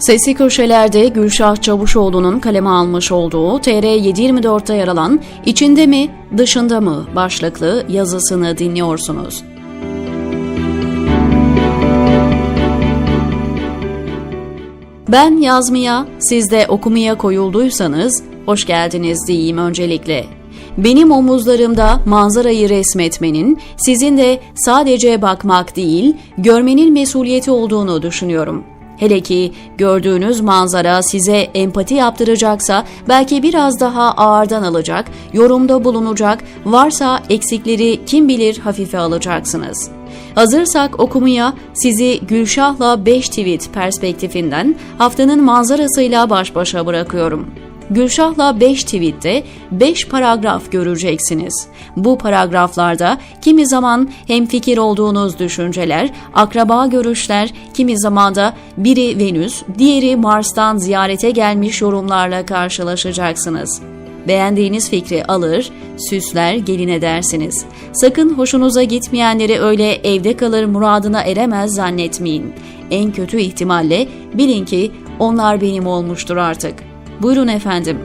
Sesli köşelerde Gülşah Çavuşoğlu'nun kaleme almış olduğu TR724'te yer alan İçinde mi, dışında mı başlıklı yazısını dinliyorsunuz. Ben yazmaya, siz de okumaya koyulduysanız hoş geldiniz diyeyim öncelikle. Benim omuzlarımda manzarayı resmetmenin, sizin de sadece bakmak değil, görmenin mesuliyeti olduğunu düşünüyorum. Hele ki gördüğünüz manzara size empati yaptıracaksa belki biraz daha ağırdan alacak, yorumda bulunacak, varsa eksikleri kim bilir hafife alacaksınız.'' Hazırsak okumaya sizi Gülşah'la 5 tweet perspektifinden haftanın manzarasıyla baş başa bırakıyorum. Gülşah'la 5 tweette 5 paragraf göreceksiniz. Bu paragraflarda kimi zaman hem fikir olduğunuz düşünceler, akraba görüşler, kimi zaman da biri Venüs, diğeri Mars'tan ziyarete gelmiş yorumlarla karşılaşacaksınız. Beğendiğiniz fikri alır, süsler, gelin edersiniz. Sakın hoşunuza gitmeyenleri öyle evde kalır muradına eremez zannetmeyin. En kötü ihtimalle bilin ki onlar benim olmuştur artık. Buyurun efendim.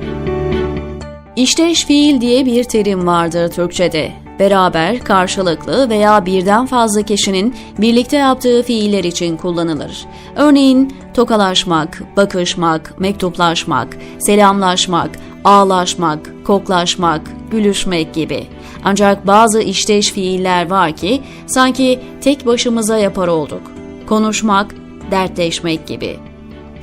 İşteş fiil diye bir terim vardır Türkçe'de. Beraber, karşılıklı veya birden fazla kişinin birlikte yaptığı fiiller için kullanılır. Örneğin tokalaşmak, bakışmak, mektuplaşmak, selamlaşmak, ağlaşmak, koklaşmak, gülüşmek gibi. Ancak bazı işteş fiiller var ki sanki tek başımıza yapar olduk. Konuşmak, dertleşmek gibi.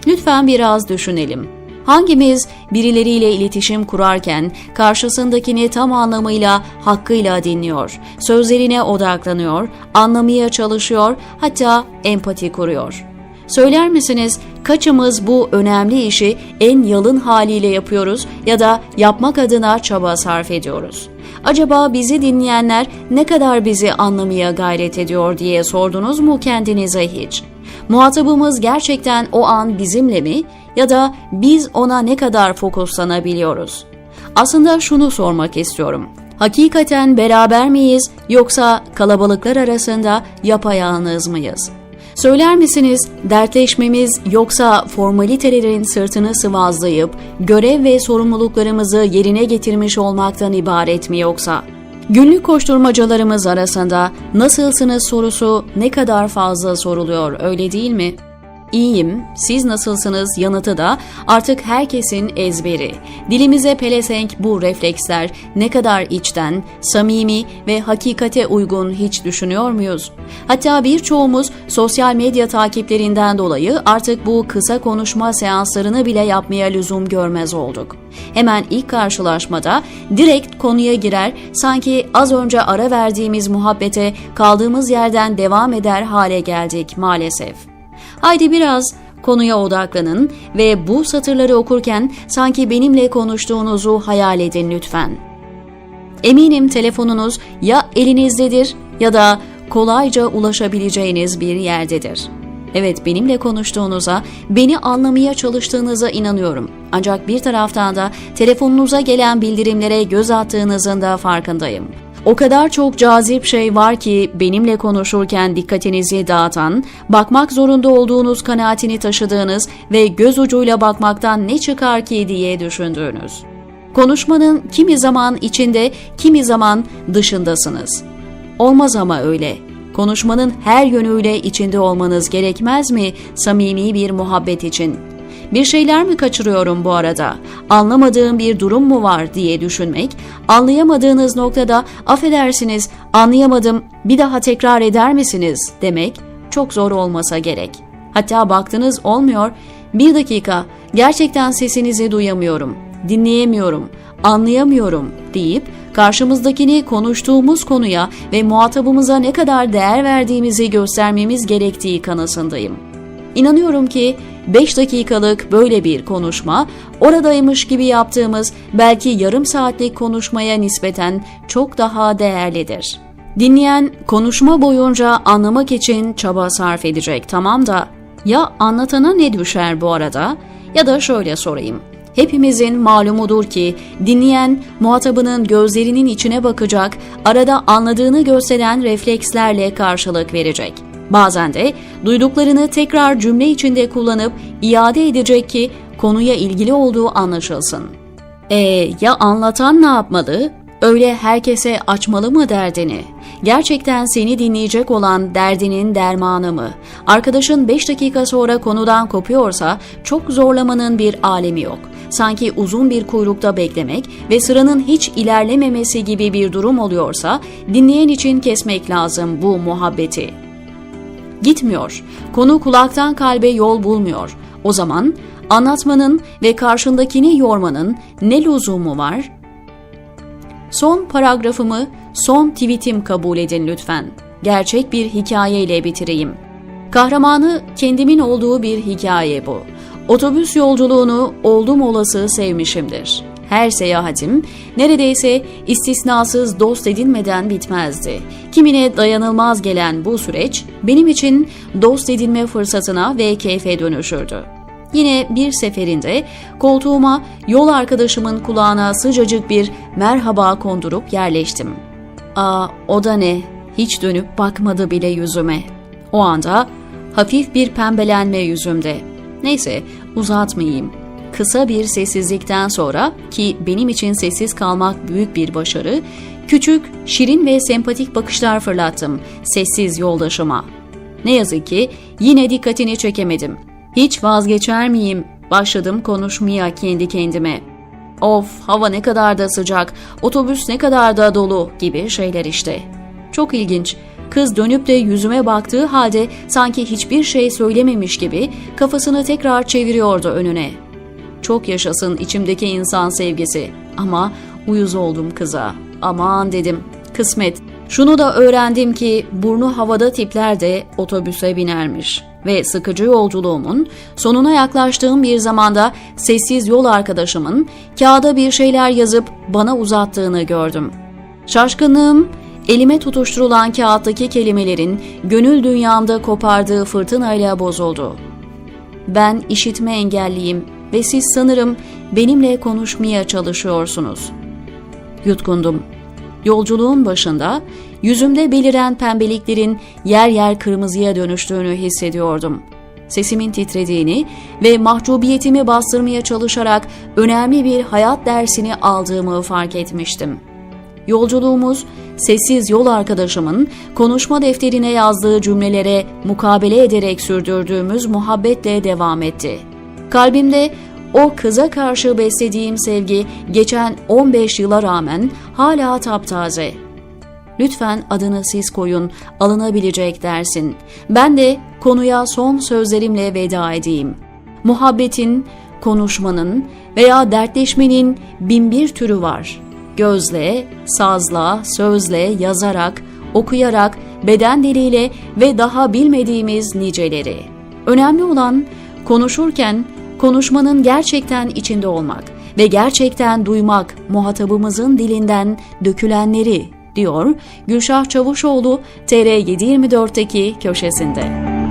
Lütfen biraz düşünelim. Hangimiz birileriyle iletişim kurarken karşısındakini tam anlamıyla hakkıyla dinliyor, sözlerine odaklanıyor, anlamaya çalışıyor, hatta empati kuruyor? Söyler misiniz kaçımız bu önemli işi en yalın haliyle yapıyoruz ya da yapmak adına çaba sarf ediyoruz? Acaba bizi dinleyenler ne kadar bizi anlamaya gayret ediyor diye sordunuz mu kendinize hiç? Muhatabımız gerçekten o an bizimle mi ya da biz ona ne kadar fokuslanabiliyoruz? Aslında şunu sormak istiyorum. Hakikaten beraber miyiz yoksa kalabalıklar arasında yapayalnız mıyız? Söyler misiniz dertleşmemiz yoksa formalitelerin sırtını sıvazlayıp görev ve sorumluluklarımızı yerine getirmiş olmaktan ibaret mi yoksa? Günlük koşturmacalarımız arasında nasılsınız sorusu ne kadar fazla soruluyor öyle değil mi? İyiyim, siz nasılsınız yanıtı da artık herkesin ezberi. Dilimize pelesenk bu refleksler ne kadar içten, samimi ve hakikate uygun hiç düşünüyor muyuz? Hatta birçoğumuz sosyal medya takiplerinden dolayı artık bu kısa konuşma seanslarını bile yapmaya lüzum görmez olduk. Hemen ilk karşılaşmada direkt konuya girer, sanki az önce ara verdiğimiz muhabbete kaldığımız yerden devam eder hale geldik maalesef. Haydi biraz konuya odaklanın ve bu satırları okurken sanki benimle konuştuğunuzu hayal edin lütfen. Eminim telefonunuz ya elinizdedir ya da kolayca ulaşabileceğiniz bir yerdedir. Evet benimle konuştuğunuza, beni anlamaya çalıştığınıza inanıyorum. Ancak bir taraftan da telefonunuza gelen bildirimlere göz attığınızın da farkındayım. O kadar çok cazip şey var ki benimle konuşurken dikkatinizi dağıtan, bakmak zorunda olduğunuz kanaatini taşıdığınız ve göz ucuyla bakmaktan ne çıkar ki diye düşündüğünüz. Konuşmanın kimi zaman içinde, kimi zaman dışındasınız. Olmaz ama öyle. Konuşmanın her yönüyle içinde olmanız gerekmez mi samimi bir muhabbet için?'' Bir şeyler mi kaçırıyorum bu arada? Anlamadığım bir durum mu var diye düşünmek, anlayamadığınız noktada affedersiniz, anlayamadım, bir daha tekrar eder misiniz demek çok zor olmasa gerek. Hatta baktınız olmuyor, bir dakika, gerçekten sesinizi duyamıyorum, dinleyemiyorum, anlayamıyorum deyip karşımızdakini konuştuğumuz konuya ve muhatabımıza ne kadar değer verdiğimizi göstermemiz gerektiği kanısındayım. İnanıyorum ki 5 dakikalık böyle bir konuşma oradaymış gibi yaptığımız belki yarım saatlik konuşmaya nispeten çok daha değerlidir. Dinleyen konuşma boyunca anlamak için çaba sarf edecek tamam da ya anlatana ne düşer bu arada ya da şöyle sorayım. Hepimizin malumudur ki dinleyen muhatabının gözlerinin içine bakacak, arada anladığını gösteren reflekslerle karşılık verecek. Bazen de duyduklarını tekrar cümle içinde kullanıp iade edecek ki konuya ilgili olduğu anlaşılsın. E ya anlatan ne yapmalı? Öyle herkese açmalı mı derdini? Gerçekten seni dinleyecek olan derdinin dermanı mı? Arkadaşın 5 dakika sonra konudan kopuyorsa çok zorlamanın bir alemi yok. Sanki uzun bir kuyrukta beklemek ve sıranın hiç ilerlememesi gibi bir durum oluyorsa dinleyen için kesmek lazım bu muhabbeti. Gitmiyor. Konu kulaktan kalbe yol bulmuyor. O zaman anlatmanın ve karşındakini yormanın ne lüzumu var? Son paragrafımı son tweetim kabul edin lütfen. Gerçek bir hikayeyle bitireyim. Kahramanı kendimin olduğu bir hikaye bu. Otobüs yolculuğunu oldum olası sevmişimdir. Her seyahatim neredeyse istisnasız dost edinmeden bitmezdi. Kimine dayanılmaz gelen bu süreç benim için dost edinme fırsatına ve keyfe dönüşürdü. Yine bir seferinde koltuğuma yol arkadaşımın kulağına sıcacık bir merhaba kondurup yerleştim. Aa o da ne? Hiç dönüp bakmadı bile yüzüme. O anda hafif bir pembelenme yüzümde. Neyse uzatmayayım. Kısa bir sessizlikten sonra ki benim için sessiz kalmak büyük bir başarı, küçük, şirin ve sempatik bakışlar fırlattım sessiz yoldaşıma. Ne yazık ki yine dikkatini çekemedim. Hiç vazgeçer miyim? Başladım konuşmaya kendi kendime. Of hava ne kadar da sıcak, otobüs ne kadar da dolu gibi şeyler işte. Çok ilginç. Kız dönüp de yüzüme baktığı halde sanki hiçbir şey söylememiş gibi kafasını tekrar çeviriyordu önüne. Çok yaşasın içimdeki insan sevgisi ama uyuz oldum kıza. Aman dedim kısmet. Şunu da öğrendim ki burnu havada tipler de otobüse binermiş ve sıkıcı yolculuğumun sonuna yaklaştığım bir zamanda sessiz yol arkadaşımın kağıda bir şeyler yazıp bana uzattığını gördüm. Şaşkınlığım elime tutuşturulan kağıttaki kelimelerin gönül dünyamda kopardığı fırtınayla bozuldu. Ben işitme engelliyim ve siz sanırım benimle konuşmaya çalışıyorsunuz. Yutkundum. Yolculuğun başında yüzümde beliren pembeliklerin yer yer kırmızıya dönüştüğünü hissediyordum. Sesimin titrediğini ve mahcubiyetimi bastırmaya çalışarak önemli bir hayat dersini aldığımı fark etmiştim. Yolculuğumuz sessiz yol arkadaşımın konuşma defterine yazdığı cümlelere mukabele ederek sürdürdüğümüz muhabbetle devam etti. Kalbimde o kıza karşı beslediğim sevgi geçen 15 yıla rağmen hala taptaze. Lütfen adını siz koyun, alınabilecek dersin. Ben de konuya son sözlerimle veda edeyim. Muhabbetin, konuşmanın veya dertleşmenin binbir türü var. Gözle, sazla, sözle, yazarak, okuyarak, beden diliyle ve daha bilmediğimiz niceleri. Önemli olan konuşurken konuşmanın gerçekten içinde olmak ve gerçekten duymak muhatabımızın dilinden dökülenleri diyor Gülşah Çavuşoğlu TR724'teki köşesinde.